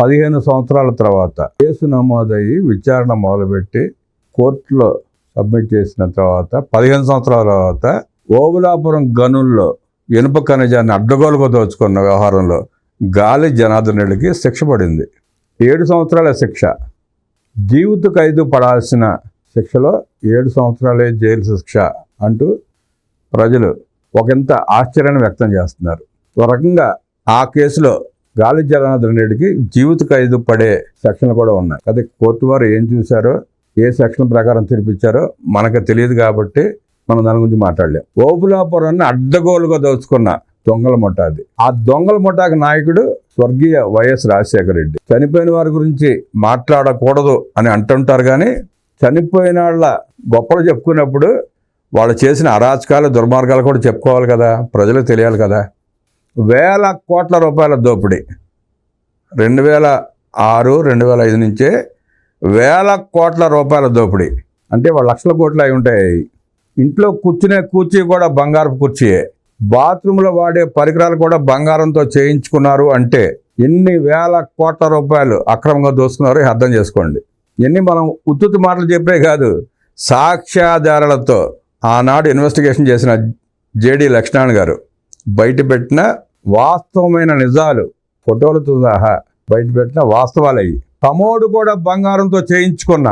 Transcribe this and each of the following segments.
పదిహేను సంవత్సరాల తర్వాత కేసు నమోదయ్యి విచారణ మొదలుపెట్టి కోర్టులో సబ్మిట్ చేసిన తర్వాత పదిహేను సంవత్సరాల తర్వాత ఓబులాపురం గనుల్లో ఇనుప ఖనిజాన్ని అడ్డగోలుగా దోచుకున్న వ్యవహారంలో గాలి జనార్దన్ రెడ్డికి శిక్ష పడింది. ఏడు సంవత్సరాల శిక్ష. జీవిత ఖైదు పడాల్సిన శిక్షలో ఏడు సంవత్సరాలే జైలు శిక్ష అంటూ ప్రజలు ఒకంత ఆశ్చర్యాన్ని వ్యక్తం చేస్తున్నారు. ఒక రకంగా ఆ కేసులో గాలి జనార్దన్ రెడ్డికి జీవిత ఖైదు పడే సెక్షన్లు కూడా ఉన్నాయి. అదే కోర్టు వారు ఏం చూశారో ఏ సెక్షన్ ప్రకారం తీర్పిచ్చారో మనకు తెలియదు కాబట్టి మనం దాని గురించి మాట్లాడలేం. ఓపులాపురాన్ని అడ్డగోలుగా దోచుకున్న దొంగల ముఠ అది. ఆ దొంగల ముఠాకి నాయకుడు స్వర్గీయ వైఎస్ రాజశేఖర రెడ్డి. చనిపోయిన వారి గురించి మాట్లాడకూడదు అని అంటుంటారు కానీ చనిపోయిన వాళ్ళ గొప్పలు చెప్పుకున్నప్పుడు వాళ్ళు చేసిన అరాచకాలు దుర్మార్గాలు కూడా చెప్పుకోవాలి కదా. ప్రజలకు తెలియాలి కదా. వేల కోట్ల రూపాయల దోపిడీ. రెండు వేల ఆరు రెండు వేల ఐదు నుంచే వేల కోట్ల రూపాయల దోపిడీ. అంటే లక్షల కోట్లు అయి ఉంటాయి. ఇంట్లో కూర్చునే కూర్చీ కూడా బంగారపు కుర్చీయే. బాత్రూంలో వాడే పరికరాలు కూడా బంగారంతో చేయించుకున్నారు అంటే ఎన్ని వేల కోట్ల రూపాయలు అక్రమంగా దోసుకున్నారో అర్థం చేసుకోండి. ఎన్ని మనం ఉత్తుత్తి మాటలు చెప్పే కాదు సాక్ష్యాధారాలతో ఆనాడు ఇన్వెస్టిగేషన్ చేసిన జేడి లక్ష్మణ్ గారు బయట పెట్టిన వాస్తవమైన నిజాలు ఫోటోలతో సహా బయటపెట్టిన వాస్తవాలు అయ్యి తమోడు కూడా బంగారంతో చేయించుకున్న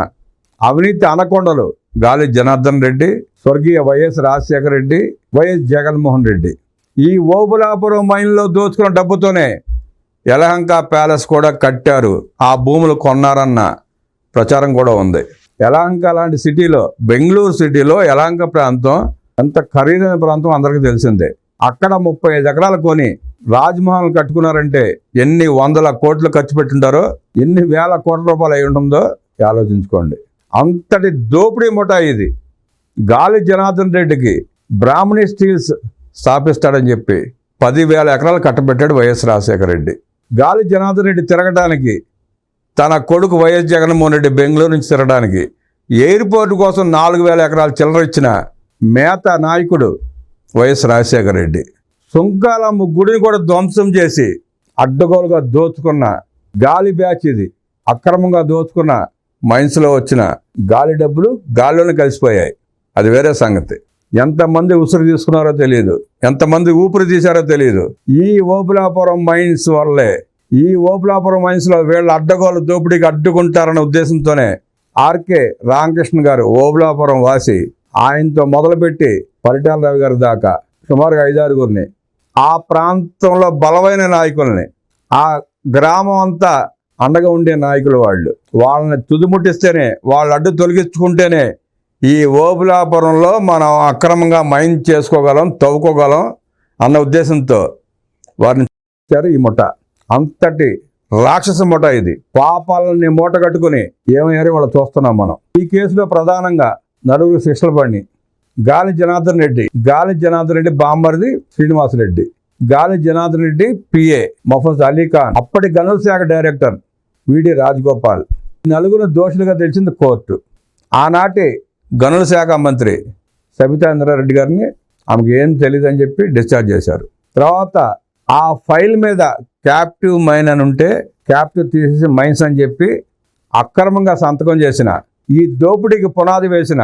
అవినీతి అనకొండలు గాలి జనార్దన్ రెడ్డి స్వర్గీయ Y S Rajasekhara Reddy Y S Jaganmohan Reddy. ఈ ఓబులాపురం మైన్లో దోచుకున్న డబ్బుతోనే యలహంక ప్యాలెస్ కూడా కట్టారు. ఆ భూములు కొన్నారన్న ప్రచారం కూడా ఉంది. యలహంక లాంటి సిటీలో బెంగళూరు సిటీలో యలహంక ప్రాంతం ఎంత ఖరీదైన ప్రాంతం అందరికీ తెలిసిందే. అక్కడ ముప్పై ఐదు ఎకరాలు కొని రాజ్మహల్ కట్టుకున్నారంటే ఎన్ని వందల కోట్లు ఖర్చు పెట్టుంటారో ఎన్ని వేల కోట్ల రూపాయలు అయి ఉంటుందో ఆలోచించుకోండి. అంతటి దోపిడీ ముఠా ఇది. గాలి జనార్దన్ రెడ్డికి బ్రాహ్మణి స్టీల్స్ స్థాపిస్తాడని చెప్పి పదివేల ఎకరాలు కట్టబెట్టాడు వైఎస్ రాజశేఖర రెడ్డి. గాలి జనార్దన్ రెడ్డి తిరగడానికి తన కొడుకు వైఎస్ జగన్మోహన్ రెడ్డి బెంగళూరు నుంచి తిరగడానికి ఎయిర్పోర్ట్ కోసం నాలుగు వేల ఎకరాలు చిల్లర ఇచ్చిన మేత నాయకుడు వైఎస్ రాజశేఖర రెడ్డి. సుంకాల గుడిని కూడా ధ్వంసం చేసి అడ్డగోలుగా దోచుకున్న గాలి బ్యాచ్ ఇది. అక్రమంగా దోచుకున్న మైన్స్లో వచ్చిన గాలి డబ్బులు గాలిలోనే కలిసిపోయాయి. అది వేరే సంగతి. ఎంతమంది ఉసురు తీసుకున్నారో తెలియదు ఎంతమంది ఊపిరి తీశారో తెలియదు ఈ ఓపులాపురం మైన్స్ వల్లే ఈ ఓపులాపురం మైన్స్లో వీళ్ళు అడ్డగోలు దోపిడీకి అడ్డుకుంటారన్న ఉద్దేశంతోనే ఆర్కే రామకృష్ణ గారు ఓబులాపురం వాసి ఆయనతో మొదలుపెట్టి పరిటాల రవి గారి దాకా సుమారుగా ఐదారుగురిని. ఆ ప్రాంతంలో బలమైన నాయకుల్ని ఆ గ్రామం అంతా అండగా ఉండే నాయకులు వాళ్ళు. వాళ్ళని తుదిముట్టిస్తేనే వాళ్ళ అడ్డు తొలగించుకుంటేనే ఈ ఓబులాపురంలో మనం అక్రమంగా మైన్ చేసుకోగలం తవ్వుకోగలం అన్న ఉద్దేశంతో వారిని ఇచ్చారు ఈ ముఠ. అంతటి రాక్షస ముఠ ఇది. పాపాలని మూట కట్టుకుని ఏమయ్యారో వాళ్ళు చూస్తున్నాం మనం. ఈ కేసులో ప్రధానంగా నలుగురు శిక్షలు పడినాయి. గాలి జనార్దన్ రెడ్డి గాలి జనార్దన్ రెడ్డి బామ్మర్ది శ్రీనివాసరెడ్డి గాలి జనార్దన్ రెడ్డి పిఏ మొఫజ్ అలీఖాన్ అప్పటి గనుల శాఖ డైరెక్టర్ విడి రాజగోపాల్. నలుగురు దోషులుగా తెలిసింది కోర్టు. ఆనాటి గనుల శాఖ మంత్రి సబితా ఇంద్రారెడ్డి గారిని ఆమెకు ఏం తెలియదని చెప్పి డిశ్చార్జ్ చేశారు. తర్వాత ఆ ఫైల్ మీద క్యాప్టివ్ మైన్ అని ఉంటే క్యాప్టివ్ తీసేసి మైన్స్ అని చెప్పి అక్రమంగా సంతకం చేసిన ఈ దోపిడీకి పునాది వేసిన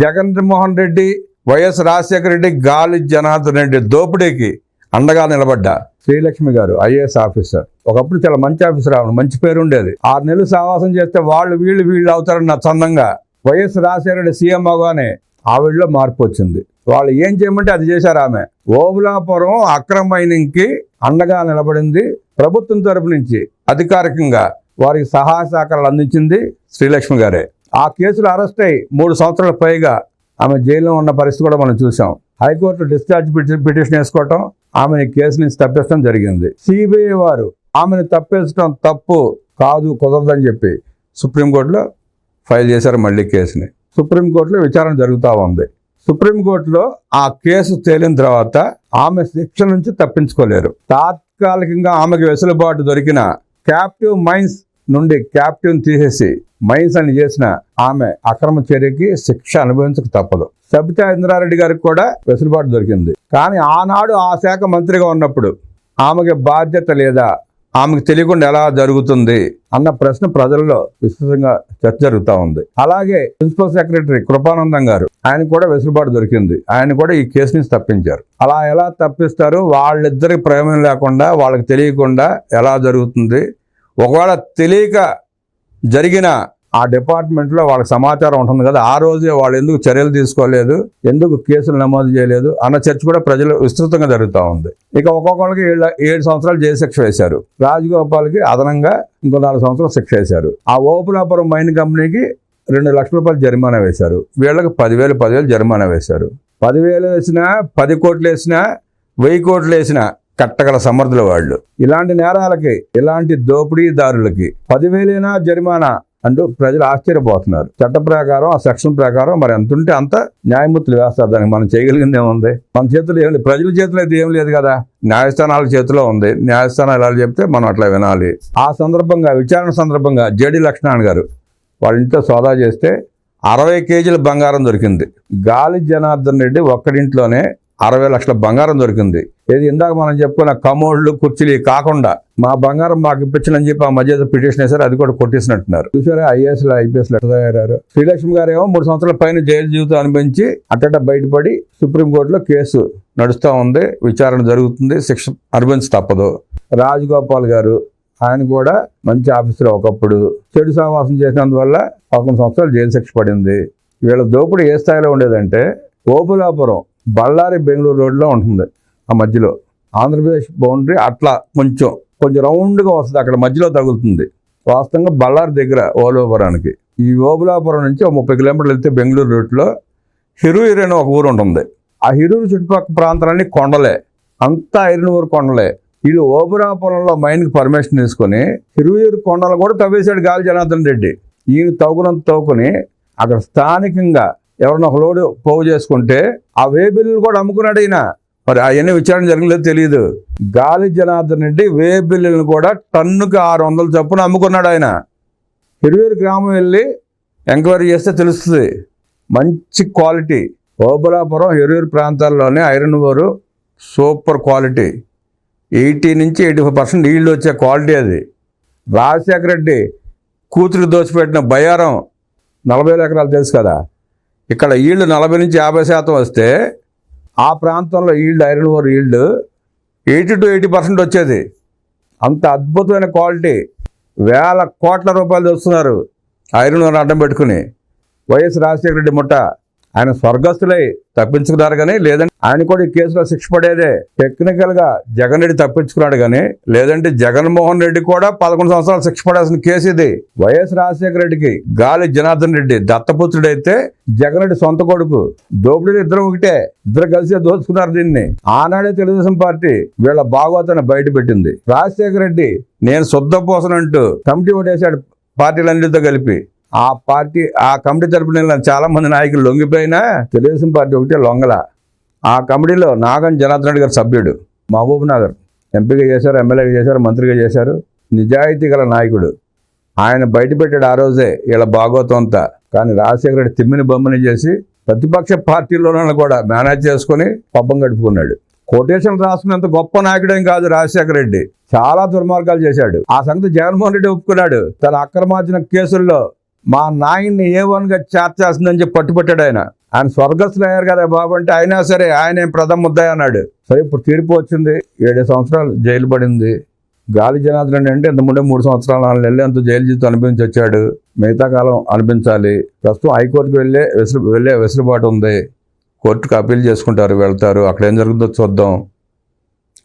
జగన్మోహన్ రెడ్డి వైఎస్ రాజశేఖర రెడ్డి గాలి జనార్దన్ రెడ్డి దోపిడీకి అండగా నిలబడ్డ. శ్రీలక్ష్మి గారు ఐఏఎస్ ఆఫీసర్. ఒకప్పుడు చాలా మంచి ఆఫీసర్ ఆవిడ మంచి పేరు ఉండేది. ఆరు నెలలు సావాసం చేస్తే వాళ్ళు వీళ్ళు వీళ్ళు అవుతారని నా చందంగా వైఎస్ రాజశేఖర రెడ్డి సీఎం అవగానే ఆవిడలో మార్పు వచ్చింది. వాళ్ళు ఏం చేయమంటే అది చేశారు ఆమె. ఓబులాపురం అక్రమ మైనింగ్కి అండగా నిలబడింది. ప్రభుత్వం తరపు నుంచి అధికారికంగా వారికి సహాయ సహకారాలు అందించింది శ్రీలక్ష్మి గారే. ఆ కేసులు అరెస్ట్ అయ్యి మూడు సంవత్సరాల పైగా ఆమె జైల్లో ఉన్న పరిస్థితి కూడా మనం చూసాం హైకోర్టు డిశ్చార్జ్ పిటిషన్ వేసుకోవటం ఆమెని కేసు నుంచి తప్పించడం జరిగింది. సిబిఐ వారు ఆమెను తప్పించడం తప్పు కాదు కుదరదని చెప్పి సుప్రీంకోర్టులో ఫైల్ చేశారు మళ్ళీ కేసుని. సుప్రీంకోర్టులో విచారణ జరుగుతూ ఉంది. సుప్రీంకోర్టులో ఆ కేసు తేలిన తర్వాత ఆమె శిక్ష నుంచి తప్పించుకోలేరు. తాత్కాలికంగా ఆమెకు వెసులుబాటు దొరికిన క్యాప్టివ్ మైన్స్ నుండి క్యాప్టెన్ తీసేసి మైన్స్ అని చేసిన ఆమె అక్రమ చర్యకి శిక్ష అనుభవించక తప్పదు. సబితా ఇంద్రారెడ్డి గారికి కూడా వెసులుబాటు దొరికింది. కానీ ఆనాడు ఆ శాఖ మంత్రిగా ఉన్నప్పుడు ఆమెకి బాధ్యత లేదా ఆమెకు తెలియకుండా ఎలా జరుగుతుంది అన్న ప్రశ్న ప్రజల్లో విస్తృతంగా చర్చ జరుగుతూ ఉంది. అలాగే ప్రిన్సిపల్ సెక్రటరీ కృపానందం గారు ఆయన కూడా వెసులుబాటు దొరికింది. ఆయన కూడా ఈ కేసు నుంచి తప్పించారు. అలా ఎలా తప్పిస్తారు? వాళ్ళిద్దరికి ప్రయోజనం లేకుండా వాళ్ళకి తెలియకుండా ఎలా జరుగుతుంది? ఒకవేళ తెలియక జరిగిన ఆ డిపార్ట్మెంట్లో వాళ్ళకి సమాచారం ఉంటుంది కదా ఆ రోజే వాళ్ళు ఎందుకు చర్యలు తీసుకోలేదు ఎందుకు కేసులు నమోదు చేయలేదు అన్న చర్చ కూడా ప్రజలు విస్తృతంగా జరుగుతూ ఉంది. ఇక ఒక్కొక్కరికి ఏళ్ళ ఏడు సంవత్సరాలు జైలు శిక్ష వేశారు. రాజగోపాల్కి అదనంగా ఇంకో నాలుగు సంవత్సరాలు శిక్ష వేశారు. ఆ ఓపులాపురం మైన్ కంపెనీకి రెండు లక్షల రూపాయలు జరిమానా వేశారు. వీళ్ళకి పదివేలు పదివేలు జరిమానా వేశారు. పదివేలు వేసినా పది కోట్లు వేసినా వెయ్యి కోట్లు వేసినా కట్టగల సమర్థుల వాళ్ళు. ఇలాంటి నేరాలకి ఇలాంటి దోపిడీదారులకి పదివేలైనా జరిమానా అంటూ ప్రజలు ఆశ్చర్యపోతున్నారు. చట్ట ప్రకారం ఆ సెక్షన్ ప్రకారం మరి ఎంత ఉంటే అంత న్యాయమూర్తులు వేస్తారు దానికి మనం చేయగలిగింది ఏముంది? మన చేతులు ఏం లేదు. ప్రజల చేతిలో అయితే ఏం లేదు కదా? న్యాయస్థానాల చేతిలో ఉంది. న్యాయస్థానాలు ఎలా చెప్తే మనం అట్లా వినాలి. ఆ సందర్భంగా విచారణ సందర్భంగా జేడి లక్ష్మణ్ గారు వాళ్ళ ఇంట్లో సోదా చేస్తే అరవై కేజీల బంగారం దొరికింది. గాలి జనార్దన్ రెడ్డి ఒక్కడింట్లోనే అరవై లక్షల బంగారం దొరికింది. ఏది ఇందాక మనం చెప్పుకున్న కమోళ్ళు కుర్చీలు కాకుండా మా బంగారం మాకు ఇప్పించనని చెప్పి ఆ మధ్య పిటిషన్ వేశారు అది కూడా కొట్టేసినట్టున్నారు. చూసారా ఐఏఎస్ ఐపీఎస్ లెటర్ శ్రీలక్ష్మి గారు ఏమో మూడు సంవత్సరాల పైన జైలు జీవితం అనిపించి అట్టట బయటపడి సుప్రీంకోర్టులో కేసు నడుస్తూ ఉంది. విచారణ జరుగుతుంది. శిక్ష అనుభవించి తప్పదు. రాజగోపాల్ గారు ఆయన కూడా మంచి ఆఫీసర్ ఒకప్పుడు. చెడు సావాసం చేసినందువల్ల పదకొండు సంవత్సరాలు జైలు శిక్ష పడింది. వీళ్ళ దోపిడీ ఏ స్థాయిలో ఉండేదంటే ఓపులాపురం బళ్ళారి బెంగళూరు రోడ్లో ఉంటుంది ఆ మధ్యలో. ఆంధ్రప్రదేశ్ బౌండరీ అట్లా కొంచెం కొంచెం రౌండ్గా వస్తుంది. అక్కడ మధ్యలో తగులుతుంది. వాస్తవంగా బళ్ళారి దగ్గర ఓలాపురానికి. ఈ ఓబులాపురం నుంచి ఒక ముప్పై కిలోమీటర్లు వెళ్తే బెంగళూరు రూట్లో హిరూయిర్ అనే ఒక ఊరు ఉంటుంది. ఆ హిరూరు చుట్టుపక్కల ప్రాంతాలన్నీ కొండలే. అంతా ఐరన్ ఊరు కొండలే. వీళ్ళు ఓబురాపురంలో మైన్కి పర్మిషన్ తీసుకొని హిరువీరు కొండలు కూడా తవ్వేశాడు గాలి జనార్దన్ రెడ్డి. ఈయన తవ్వుకున్నంత తవ్వుకుని అక్కడ స్థానికంగా ఎవరన్నా ఒక లోడు పోగు చేసుకుంటే ఆ వేబిల్లు కూడా అమ్ముకున్నాడు ఈయన. మరి అవన్నీ విచారణ జరగలేదు తెలియదు. గాలి జనార్దన్ రెడ్డి వేబిల్లులను కూడా టన్నుకి ఆరు వందల చొప్పున అమ్ముకున్నాడు ఆయన. హిరువేరు గ్రామం వెళ్ళి ఎంక్వైరీ చేస్తే తెలుస్తుంది. మంచి క్వాలిటీ. ఓబలాపురం హిరువీరు ప్రాంతాల్లోనే iron ore super quality. Eighty నుంచి ఎయిటీ ఫైవ్ పర్సెంట్ ఈల్డ్ వచ్చే క్వాలిటీ అది. రాజశేఖర రెడ్డి కూతురు దోచిపెట్టిన బయారం నలభై ఎకరాలు తెలుసు కదా. ఇక్కడ ఈల్డ్ నలభై నుంచి యాభై శాతం వస్తే ఆ ప్రాంతంలో yield iron ore yield eighty to eighty percent వచ్చేది. అంత అద్భుతమైన క్వాలిటీ. వేల కోట్ల రూపాయలు తెస్తున్నారు ఐరన్ ఓర్ అడ్డం పెట్టుకుని. వైఎస్ రాజశేఖర రెడ్డి ముట్ట ఆయన స్వర్గస్థులై తప్పించుకున్నారు కానీ లేదంటే ఆయన కూడా ఈ కేసులో శిక్ష పడేదే. టెక్నికల్గా జగన్ రెడ్డి తప్పించుకున్నాడు కానీ లేదంటే జగన్మోహన్ రెడ్డి కూడా పదకొండు సంవత్సరాలు శిక్ష పడాల్సిన కేసు ఇది. వైఎస్ రాజశేఖర రెడ్డికి గాలి జనార్దన్ రెడ్డి దత్తపుత్రుడైతే జగన్ రెడ్డి సొంత కొడుకు. దోపిడీలు ఇద్దరు ఒకటే. ఇద్దరు కలిసి దోచుకున్నారు దీన్ని. ఆనాడే తెలుగుదేశం పార్టీ వీళ్ళ భాగవతాన్ని బయటపెట్టింది రాజశేఖర రెడ్డి నేను శుద్ధ పోసనంటూ కమిటీ ఓటేశాడు పార్టీలన్నిటితో కలిపి. ఆ పార్టీ ఆ కమిటీ తరపున వెళ్ళిన నాయకులు లొంగిపోయినా తెలుగుదేశం పార్టీ ఒకటే లొంగల. ఆ కమిటీలో నాగన్ జనార్దన్ రెడ్డి గారు సభ్యుడు మహబూబ్ నగర్. ఎంపీగా చేశారు ఎమ్మెల్యేగా చేశారు మంత్రిగా చేశారు. నిజాయితీ గల నాయకుడు. ఆయన బయటపెట్టాడు ఆ రోజే వీళ్ళ బాగోతంతా కానీ రాజశేఖర రెడ్డి తిమ్మిని బొమ్మని చేసి ప్రతిపక్ష పార్టీలోనూ కూడా మేనేజ్ చేసుకొని పబ్బం గడుపుకున్నాడు. కోటేషన్ రాసుకున్నంత గొప్ప నాయకుడేం కాదు రాజశేఖర రెడ్డి. చాలా దుర్మార్గాలు చేశాడు. ఆ సంగతి జగన్మోహన్ రెడ్డి ఒప్పుకున్నాడు. తన అక్రమార్జన కేసుల్లో మా నాయన్ని ఏ వన్గా చేర్చేస్తుందని చెప్పి పట్టుపట్టాడు ఆయన. ఆయన స్వర్గస్థులు అయ్యారు కదా బాబు అంటే అయినా సరే ఆయన ప్రథమ ముద్దాయి అన్నాడు. సరే ఇప్పుడు తీర్పు వచ్చింది. ఏడు సంవత్సరాలు జైలు పడింది. గాలి జనార్దన్ అంటే ఇంత మూడు సంవత్సరాలు నాలుగు నెలలు అంత జైలు జీవితం అనిపించి వచ్చాడు. మిగతా కాలం అనిపించాలి ప్రస్తుతం హైకోర్టుకు వెళ్ళే వెసులు వెళ్ళే వెసులుబాటు ఉంది. కోర్టుకు అప్పీల్ చేసుకుంటారు వెళ్తారు. అక్కడ ఏం జరుగుతుందో చూద్దాం.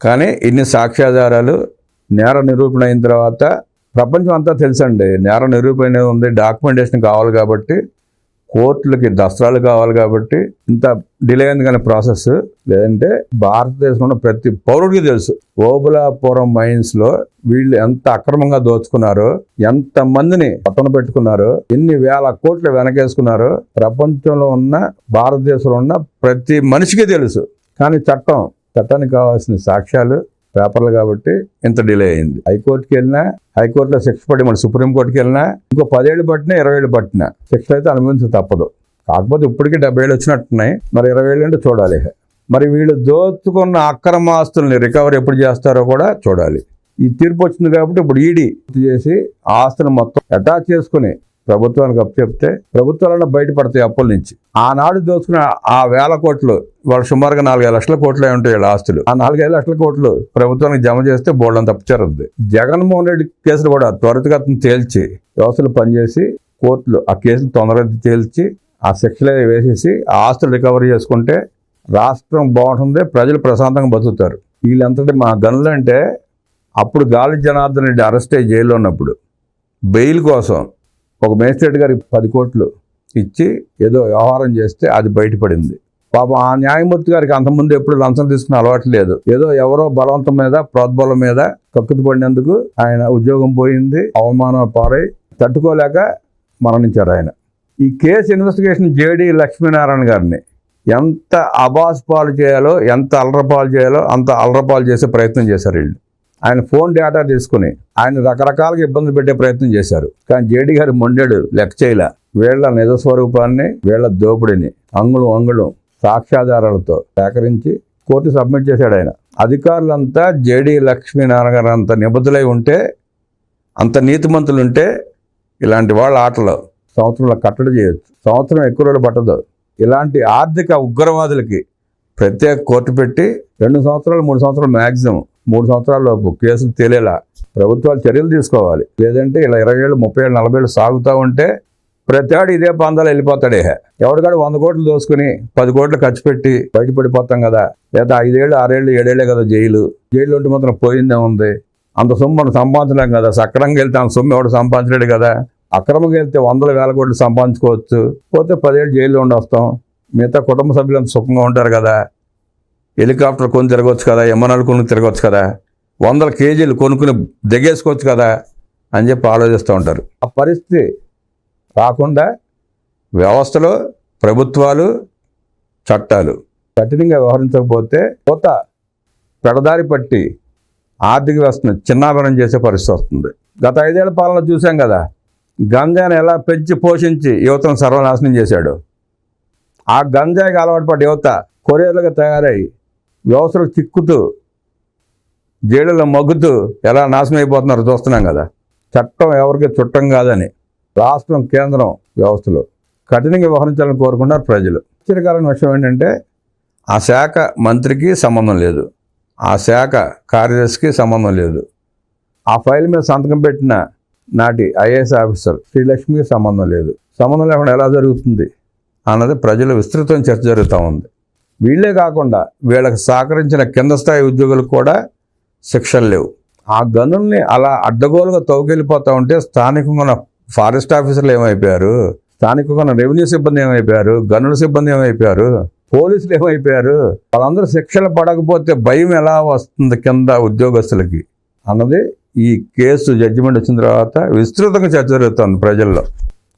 కానీ ఇన్ని సాక్ష్యాధారాలు నేర నిరూపణ అయిన తర్వాత ప్రపంచం అంతా తెలుసండి. నేర నిరూపణ ఉంది. డాక్యుమెంటేషన్ కావాలి కాబట్టి కోర్టులకి దసరాలు కావాలి కాబట్టి ఇంత డిలే అయింది కానీ ప్రాసెస్. లేదంటే భారతదేశంలో ప్రతి పౌరుడికి తెలుసు. ఓబులాపురం మైన్స్లో వీళ్ళు ఎంత అక్రమంగా దోచుకున్నారో ఎంత మందిని పట్టణ పెట్టుకున్నారో ఎన్ని వేల కోట్లు వెనకేసుకున్నారో ప్రపంచంలో ఉన్న భారతదేశంలో ఉన్న ప్రతి మనిషికి తెలుసు. కానీ చట్టం చట్టానికి కావాల్సిన సాక్ష్యాలు పేపర్లు కాబట్టి ఇంత డిలే అయింది. హైకోర్టుకి వెళ్ళినా హైకోర్టులో శిక్ష పడి మన సుప్రీంకోర్టుకి వెళ్ళినా ఇంకో పదేళ్ళు పట్టినా ఇరవై ఏళ్ళు పట్టినా శిక్ష అయితే అనుభవించ తప్పదు. కాకపోతే ఇప్పటికీ డెబ్బై ఏళ్ళు వచ్చినట్టున్నాయి. మరి ఇరవై ఏళ్ళు అంటే చూడాలి మరి వీళ్ళు దోచుకున్న అక్రమ ఆస్తుల్ని రికవరీ ఎప్పుడు చేస్తారో కూడా చూడాలి. ఈ తీర్పు వచ్చింది కాబట్టి ఇప్పుడు ఈడీ చేసి ఆస్తులు మొత్తం అటాచ్ చేసుకుని ప్రభుత్వానికి అప్పచెప్తే ప్రభుత్వాలను బయటపడతాయి అప్పుల నుంచి. ఆనాడు దోచుకున్న ఆ వేల కోట్లు వాళ్ళు సుమారుగా నాలుగైదు లక్షల కోట్లు అయి ఉంటాయి వీళ్ళ ఆస్తులు. ఆ నాలుగైదు లక్షల కోట్లు ప్రభుత్వానికి జమ చేస్తే బోల్డ్ తప్పుచారుద్ది జగన్మోహన్ రెడ్డి కేసులు కూడా త్వరితగతిని తేల్చి వ్యవస్థలు పనిచేసి కోర్టులు ఆ కేసులు తొందరగా తేల్చి ఆ శిక్షలు వేసేసి ఆ ఆస్తులు రికవరీ చేసుకుంటే రాష్ట్రం బాగుంటుంది ప్రజలు ప్రశాంతంగా బతుకుతారు. వీళ్ళంతటి మా గనులంటే అప్పుడు గాలి జనార్దన్ రెడ్డి అరెస్ట్ అయ్యి జైల్లో ఉన్నప్పుడు బెయిల్ కోసం ఒక మేజిస్ట్రేట్ గారికి పది కోట్లు ఇచ్చి ఏదో వ్యవహారం చేస్తే అది బయటపడింది. పాపం ఆ న్యాయమూర్తి గారికి అంతకుముందు ఎప్పుడు లంచం తీసుకున్న అలవాటు లేదు. ఏదో ఎవరో బలవంతం మీద ప్రోద్బలం మీద కక్కుతు పడినందుకు ఆయన ఉద్యోగం పోయింది అవమానం పారై తట్టుకోలేక మరణించారు ఆయన. ఈ కేసు ఇన్వెస్టిగేషన్ జేడి లక్ష్మీనారాయణ గారిని ఎంత అబాస్ పాలు చేయాలో ఎంత అలరపాలు చేయాలో అంత అలరపాలు చేసే ప్రయత్నం చేశారు వీళ్ళు. ఆయన ఫోన్ డేటా తీసుకుని ఆయన రకరకాలుగా ఇబ్బందులు పెట్టే ప్రయత్నం చేశారు. కానీ జేడీ గారు మొండెడు లెక్క చేయలే. వీళ్ళ నిజ స్వరూపాన్ని వీళ్ళ దోపిడిని అంగుళం అంగుళం సాక్ష్యాధారాలతో సేకరించి కోర్టు సబ్మిట్ చేశాడు ఆయన. అధికారులంతా జేడీ లక్ష్మీనారాయణ గారు అంత నిబద్ధులై ఉంటే అంత నీతిమంతులు ఉంటే ఇలాంటి వాళ్ళ ఆటలు సంవత్సరంలో కట్టడి చేయొచ్చు. సంవత్సరం ఎక్కువ రోజులు పట్టదు. ఇలాంటి ఆర్థిక ఉగ్రవాదులకి ప్రత్యేక కోర్టు పెట్టి రెండు సంవత్సరాలు మూడు సంవత్సరాలు మ్యాక్సిమం మూడు సంవత్సరాల లోపు కేసులు తేలేలా ప్రభుత్వాలు చర్యలు తీసుకోవాలి. లేదంటే ఇలా ఇరవై ఏళ్ళు ముప్పై ఏళ్ళు నలభై ఏళ్ళు సాగుతూ ఉంటే ప్రతివాడు ఇదే పందాలు వెళ్ళిపోతాడే ఎవరికాడు వంద కోట్లు దోసుకుని పది కోట్లు ఖర్చు పెట్టి బయటపడిపోతాం కదా. లేదా ఐదేళ్ళు ఆరేళ్ళు ఏడేళ్ళే కదా జైలు. జైలు ఉంటే మాత్రం పోయిందే ఉంది. అంత సొమ్ము మనం సంపాదించలేం కదా. సక్రంగా వెళ్తే అంత సొమ్ము ఎవడు సంపాదించలేడు కదా. అక్రమంగా వెళ్తే వందల వేల కోట్లు సంపాదించుకోవచ్చు. పోతే పదేళ్ళు జైల్లో ఉండి వస్తాం. మిగతా కుటుంబ సభ్యులంతా సుఖంగా ఉంటారు కదా. హెలికాప్టర్ కొని తిరగవచ్చు కదా ఎమ్మనాలు కొనుక్కుని తిరగవచ్చు కదా వందల కేజీలు కొనుక్కుని దిగేసుకోవచ్చు కదా అని చెప్పి ఆలోచిస్తూ ఉంటారు. ఆ పరిస్థితి రాకుండా వ్యవస్థలో ప్రభుత్వాలు చట్టాలు కఠినంగా వ్యవహరించకపోతే కొత్త పెడదారి పట్టి ఆర్థిక వ్యవస్థను చిన్నాభరణం చేసే పరిస్థితి వస్తుంది. గత ఐదేళ్ళ పాలన చూసాం కదా గంజాని ఎలా పెంచి పోషించి యువతను సర్వనాశనం చేశాడు. ఆ గంజాయికి అలవాటు పడ్డ యువత కొరియర్లుగా తయారై వ్యవస్థలకు చిక్కుతూ జైళ్ళలో మగ్గుతూ ఎలా నాశనం అయిపోతున్నారో చూస్తున్నాం కదా. చట్టం ఎవరికి చుట్టం కాదని రాష్ట్రం కేంద్రం వ్యవస్థలో కఠినంగా వ్యవహరించాలని కోరుకున్నారు ప్రజలు. ఆశ్చర్యకరమైన విషయం ఏంటంటే ఆ శాఖ మంత్రికి సంబంధం లేదు. ఆ శాఖ కార్యదర్శికి సంబంధం లేదు. ఆ ఫైల్ మీద సంతకం పెట్టిన నాటి ఐఏఎస్ ఆఫీసర్ శ్రీలక్ష్మికి సంబంధం లేదు. సంబంధం లేకుండా ఎలా జరుగుతుంది అన్నది ప్రజలు విస్తృతం చర్చ జరుగుతూ ఉంది. వీళ్ళే కాకుండా వీళ్ళకి సహకరించిన కింద స్థాయి ఉద్యోగులకు కూడా శిక్షలు లేవు. ఆ గనుల్ని అలా అడ్డగోలుగా తవ్వుకెళ్ళిపోతూ ఉంటే స్థానికంగా ఉన్న ఫారెస్ట్ ఆఫీసర్లు ఏమైపోయారు? స్థానికంగా ఉన్న రెవెన్యూ సిబ్బంది ఏమైపోయారు? గనుల సిబ్బంది ఏమైపోయారు? పోలీసులు ఏమైపోయారు? వాళ్ళందరూ శిక్షలు పడకపోతే భయం ఎలా వస్తుంది కింద ఉద్యోగస్తులకి? అన్నది ఈ కేసు జడ్జిమెంట్ వచ్చిన తర్వాత విస్తృతంగా చర్చ జరుగుతుంది ప్రజల్లో.